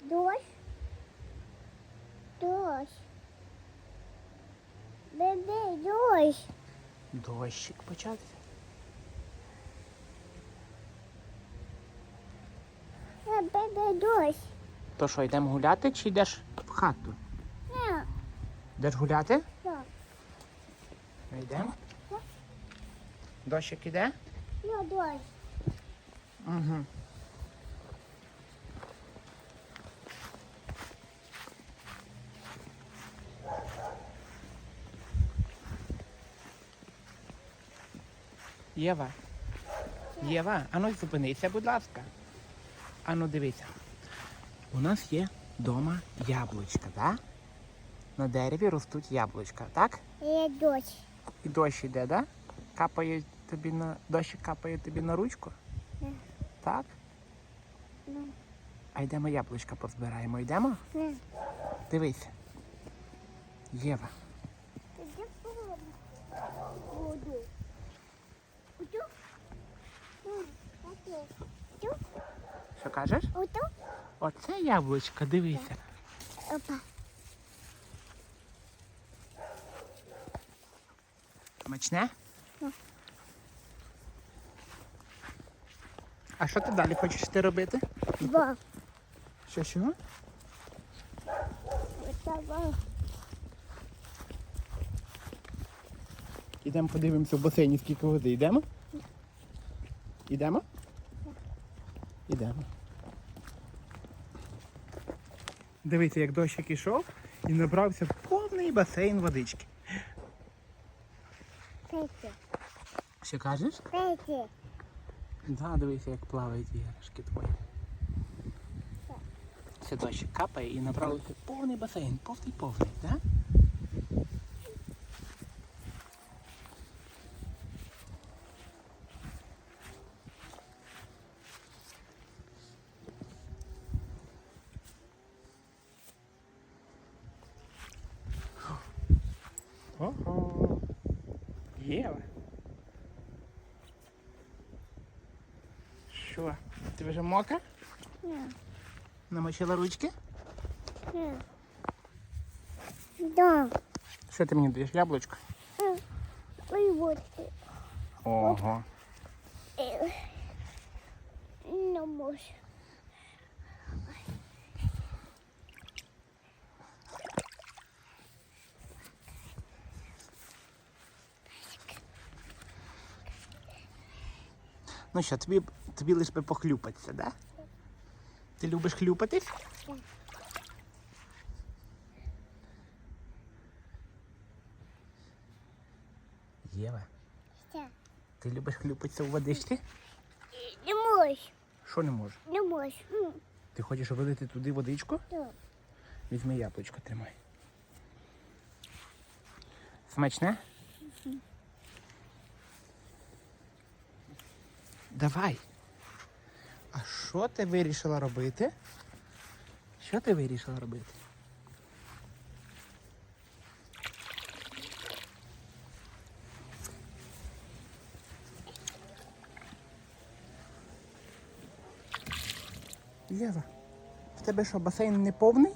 Дощ. Дощ. Бебе, дощ. Дощик почався. Е, Бебе, дощ. То що, йдемо гуляти чи йдеш в хату? Не, Йдеш гуляти? так. Ми йдемо. Так. Дощик іде? Ну, дощ. Угу. Єва. Єва, ану зупинися, будь ласка. Ану дивися. У нас є вдома яблучка, так? На дереві ростуть яблучка, так? Є дощ. І дощ йде, да? Капає тобі на дощ капає тобі на ручку? Не. Так? Ну, А йдемо яблучка позбираємо. Йдемо? не. Дивися. Єва. Де Буду. Буду? М, окей. Буду? Що кажеш? Оце яблучко, дивися. Опа. Смачне? Ну. А що ти далі хочеш ти робити? Два. Що що? Ідемо подивимося в басейні, скільки води. Йдемо? Йдемо? Йдемо. Дивіться, як дощик ішов і набрався в повний басейн водички. Пейте. Що кажеш? Пейте. Да, дивися, як плавають іграшки твої. Це дощик капає і набрався повний басейн, повний повний, так? Ого. Єва. Що? Ти вже мокра? Не. Намочила ручки? Не. Да. Що ти мені даєш? Яблучко? Е, Ой, вот. Ого. Е, Не можу. Ну що, тобі, тобі лиш би похлюпатися, да? Ти любиш хлюпатись? Єва, Все. ти любиш хлюпатися у водичці? Не можу. Що не можеш? Не можу. Ти хочеш вилити туди водичку? так. Візьми яблучко, тримай. Смачне? Давай. А що ти вирішила робити? Що ти вирішила робити? Єва, в тебе що, басейн не повний?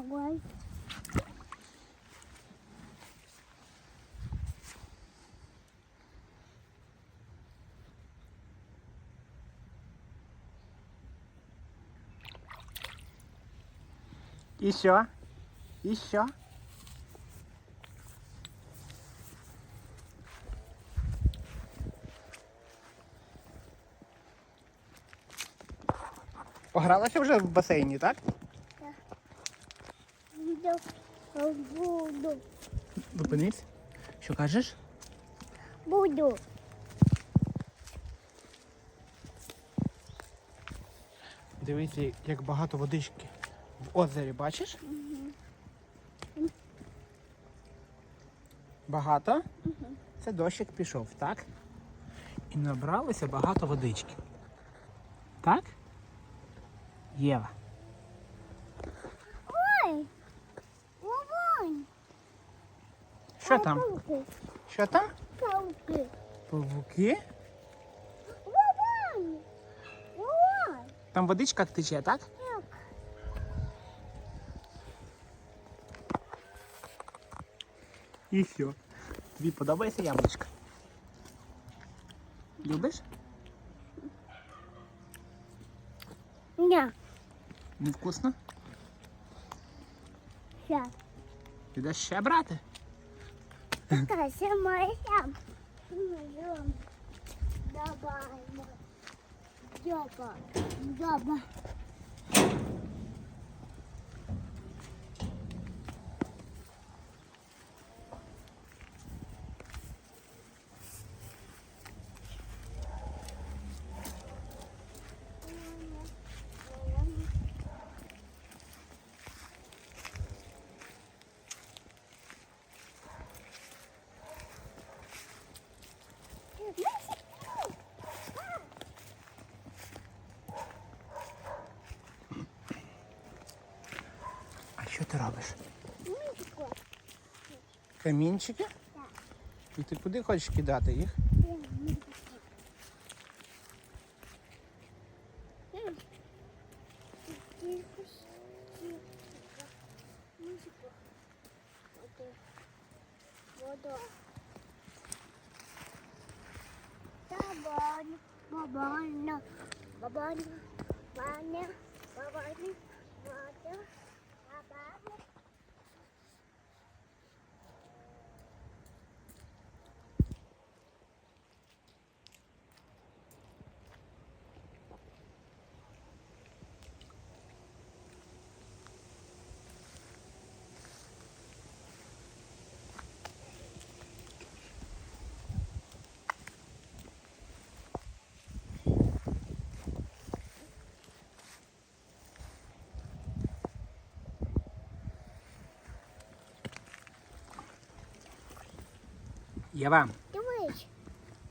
Давай. І що? Погралася вже в басейні, так? Буду. Буду. Зупинись. Що кажеш? Буду. Дивіться, як багато водички в озері, бачиш? Багато? Це дощик пішов, так? І набралося багато водички. Так? Єва. Що там? Пауки. Що там? Пауки. Павуки? Там водичка тече, так? Так. І все. Тобі подобається яблучко? Любиш? Ня. Невкусно? Ща. Підеш ще брати? Сама сам. Давай. Дяба. Дяба. А що ти робиш? Мишко. Камінчики? Так. І ти куди хочеш кидати їх? Бабаня, бабаня, бабаня, бабаня, бабаня, бабаня, бабаня. Єва, Дивись.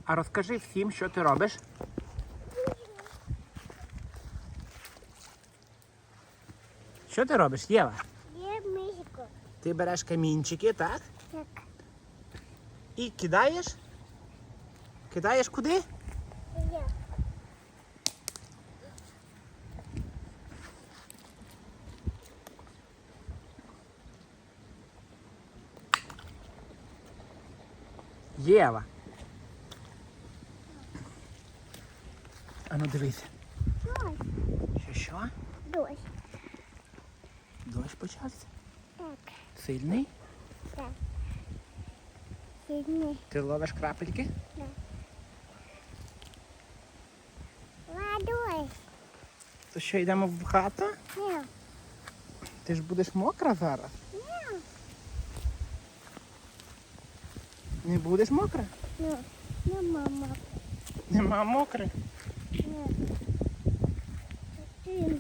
а розкажи всім, що ти робиш. Що ти робиш, Єва? Є. Ти береш камінчики, так? Так. І кидаєш? Кидаєш куди? Єва. Ану дивися. Ой, Що що? дощ. Дощ почався. Так, Сильний. так. Сильний. Ти ловиш крапельки? Так. Водой. То що йдемо в хату? Ні. Ти ж будеш мокра зараз. Ні. Не будеш мокра? Ні. Нема мокра. Нема мокра? Ні.